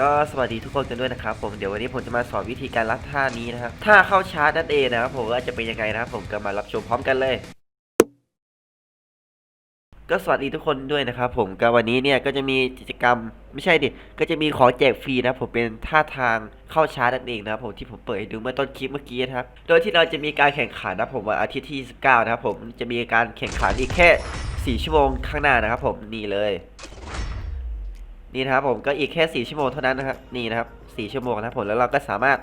ก็สวัสดีทุกคนกันด้วยนะครับผมเดี๋ยววันนี้ผมจะมาสอนวิธีการรับท่านี้นะครับท่าเข้าชาร์จนั่นเองนะครับผมว่าจะเป็นยังไงนะครับผมก็มารับชมพร้อมกันเลย ก็สวัสดีทุกคนด้วยนะครับผมก็วันนี้เนี่ยก็จะมีกิจกรรมไม่ใช่ดิก็จะมีของแจกฟรีนะผมเป็นท่าทางเข้าชาร์จนั่นเองนะครับผมที่ผมเปิดให้ดูเมื่อต้นคลิปเมื่อกี้นะครับโดยที่เราจะมีการแข่งขันนะผมวันอาทิตย์ที่29นะครับผมจะมีการแข่งขันอีกแค่ 4 ชั่วโมงข้างหน้านะครับผมนี่เลย นี่นะครับผมก็อีกแค่ 4 ชั่วโมงเท่านั้นนะครับนี่นะครับ4ชั่วโมงนะผมแล้วเราก็สามารถ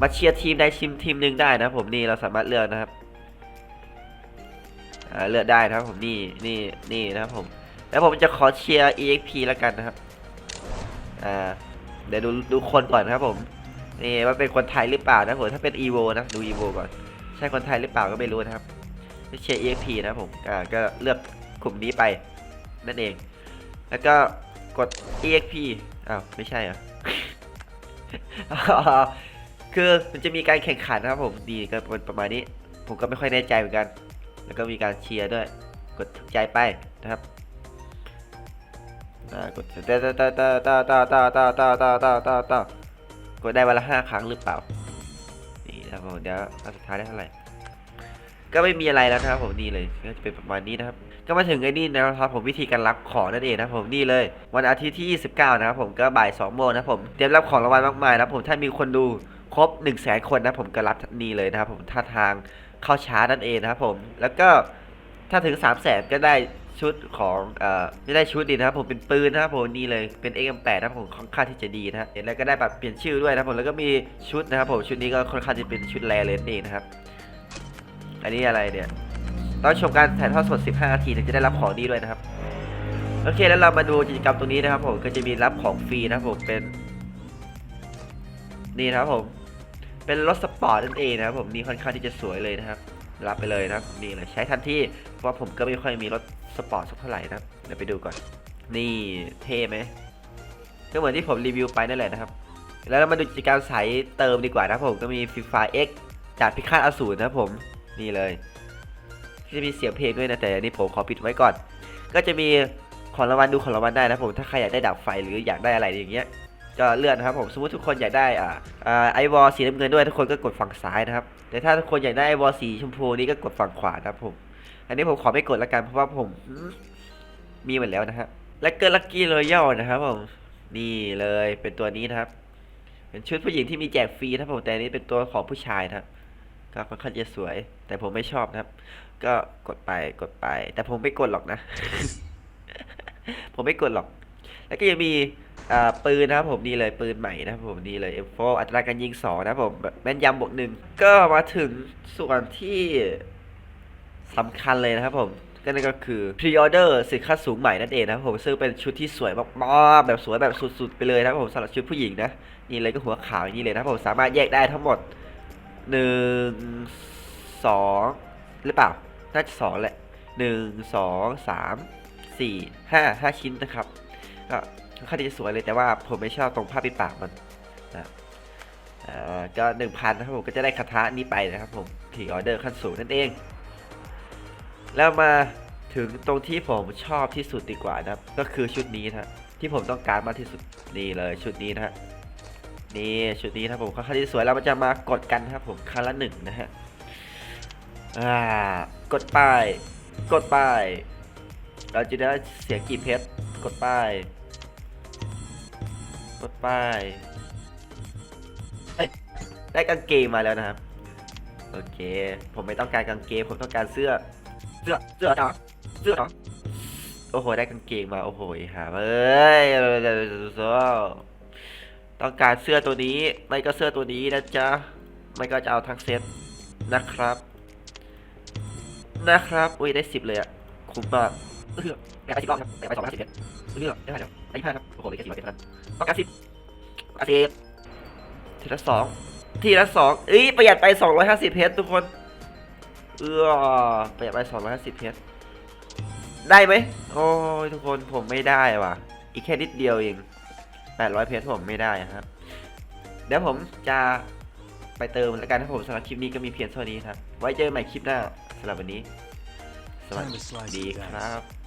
มาเชียร์ทีมใดทีมทีมหนึ่งได้นะผมนี่เราสามารถเลือกนะครับเลือกได้นะครับผมนี่นี่นี่นะครับผม แล้วผมจะขอเชียร์ EXP แล้วกันนะครับอ่าเดี๋ยวดูดูคนก่อนนะครับผมนี่ว่าเป็นคนไทยหรือเปล่านะผมถ้าเป็น EVO นะดู EVO ก่อนใช่คนไทยหรือเปล่าก็ไม่รู้นะครับเชียร์ EXP นะครับผมอ่าก็เลือกกลุ่มนี้ไปนั่นเอง แล้วก็ กด exp อ้าวไม่ใช่เหรอคือมันจะมีการแข่งขันนะครับผมดีก็เป็นประมาณนี้ ผมก็ไม่ค่อยแน่ใจเหมือนกัน แล้วก็มีการเชียร์ด้วย กดถูกใจไปนะครับกดต่อต่อต่อต่อต่อต่อต่อต่อต่อต่อต่อต่อกดได้วันละห้าครั้งหรือเปล่านี่นะครับผมเดี๋ยวอันสุดท้ายได้เท่าไหร่ ก็ไม่มีอะไรแล้วนะครับผมนี่เลยก็จะเป็นประมาณนี้นะครับก็มาถึงไอ้นี่นะครับผมวิธีการรับของนั่นเองนะผมนี่เลย วันอาทิตย์ที่ 29 นะครับผมก็บ่าย2โมงนะผมเตรียมรับของรางวัลมากมายนะผมถ้ามีคนดูครบ1 0 0 0 0แสนคนนะผมก็รับนี่เลยนะครับผมท่าทางเข้าช้านั่นเองนะครับผมแล้วก็ถ้าถึง 3 0 0แสนก็ได้ชุดของเอ่อไม่ได้ชุดดีนะครับผมเป็นปืนนะครับผมนี่เลยเป็น XM8 นะครับผมค่อนข้างที่จะดีนะฮะแล้วก็ได้แบบเปลี่ยนชื่อด้วยนะผมแล้วก็มีชุดนะครับผมชุดนี้ก็ค่อนข้างจะเป็นชุดแรเลยนั่นเองนะครับ อันนี้อะไรเนี่ยต้องชมการถ่ายทอดสด 15 นาทีถึงจะได้รับของดีด้วยนะครับ โอเค แล้วเรามาดูกิจกรรมตรงนี้นะครับ ผมก็จะมีรับของฟรีนะครับผมเป็น นี่นะครับผม เป็นรถสปอร์ตนั่นเองนะครับผมนี่ค่อนข้างที่จะสวยเลยนะครับ รับไปเลยนะครับนี่เลยใช้ทันทีเพราะผมก็ไม่ค่อยมีรถสปอร์ตสักเท่าไหร่นะเดี๋ยวไปดูก่อน นี่เท่ไหมก็เหมือนที่ผมรีวิวไปนั่นแหละนะครับ แล้วเรามาดูกิจกรรมสายเติมดีกว่านะครับผมก็มีฟรีไฟ X จากพิฆาตอสูรนะครับผม นี่เลยที่จะมีเสียงเพลงด้วยนะแต่อันนี้ผมขอปิดไว้ก่อน ก็จะมีของรางวัลดูของรางวัลได้นะผมถ้าใครอยากได้ดับไฟหรืออยากได้อะไรอย่างเงี้ยก็เลื่อนนะครับผมสมมติทุกคนอยากได้อ่าไอวอลสีน้ำเงินด้วยทุกคนก็กดฝั่งซ้ายนะครับแต่ถ้าทุกคนอยากได้ไอวอลสีชมพูนี่ก็กดฝั่งขวานะครับผม อันนี้ผมขอไม่กดละกันเพราะว่าผมมีหมดแล้วนะฮะและเกิร์ลักกี้รอยัลนะครับผมนี่เลยเป็นตัวนี้นะครับ เป็นชุดผู้หญิงที่มีแจกฟรีนะครับผมแต่นนี้เป็นตัวของผู้ชายนะครับ ก็ค่อนข้างจะสวย แต่ผมไม่ชอบนะครับ ก็กดไปกดไป แต่ผมไม่กดหรอกนะ ผมไม่กดหรอก แล้วก็ยังมีปืนนะครับผมนี่เลยปืนใหม่นะครับผมนี่เลย M4 อัตราการยิงสองนะครับผมแม่นยำบวกหนึ่งก็มาถึงส่วนที่สำคัญเลยนะครับผมก็นั่นก็คือพรีออเดอร์สินค้าสูงใหม่นั่นเองนะครับผมซึ่งเป็นชุดที่สวยมากๆแบบสวยแบบสุดๆไปเลยนะครับผมสำหรับชุดผู้หญิงนะนี่เลยก็หัวขาวอย่างนี้เลยนะครับผมสามารถแยกได้ทั้งหมด หนึ่งสองหรือเปล่า น่าจะสองแหละหนึ่งสองสามสี่ห้าห้าชิ้นนะครับก็ค่อนข้างจะสวยเลยแต่ว่าผมไม่ชอบตรงผ้าปิดปากมันนะก็หนึ่งพันนะครับผมก็จะได้คาถานี้ไปนะครับผมผีออเดอร์ขั้นสูงนั่นเอง แล้วมาถึงตรงที่ผมชอบที่สุดดีกว่านะก็คือชุดนี้นะที่ผมต้องการมากที่สุดนี่เลยชุดนี้นะฮะ นี่ชุดนี้นะครับผมค่อนข้างที่สวยเราจะมากดกันครับผมครั้งละหนึ่งนะฮะอ่ากดป้ายกดป้ายเราจะได้เสียกี่เพชรกดป้ายกดป้ายได้กางเกงมาแล้วนะครับ โอเค ผมไม่ต้องการกางเกงผมต้องการเสื้อ เสื้อเสื้อเหรอเสื้อเหรอโอ้โห ได้กางเกงมา โอ้โหหาเอ้ย ต้องการเสื้อตัวนี้ ไม่ก็เสื้อตัวนี้นะจ๊ะ ไม่ก็จะเอาทั้งเซตนะครับ นะครับ อุ้ยได้สิบเลยอะคุ้มมากเลือกไปสิบรอบครับไปสองร้อยห้าสิบเอ็ดเลือกได้แล้วได้ยี่ห้าครับโอ้โหเหลยแค่สี่ร้อยเอ็ดเท่านั้นต้องการสิบอารสิบทีละสองทีละสองเอ้ยประหยัดไปสองร้อยห้าสิบเพชรทุกคน เออประหยัดไปสองร้อยห้าสิบเพชรได้ไหมโอ้ยทุกคนผมไม่ได้ว่ะ อีกแค่นิดเดียวเอง 800 เพชรผมไม่ได้ครับ เดี๋ยวผมจะไปเติมแล้วกันครับผมสำหรับคลิปนี้ก็มีเพียงเท่านี้ครับ ไว้เจอกันใหม่คลิปหน้าสำหรับวันนี้ สวัสดีครับ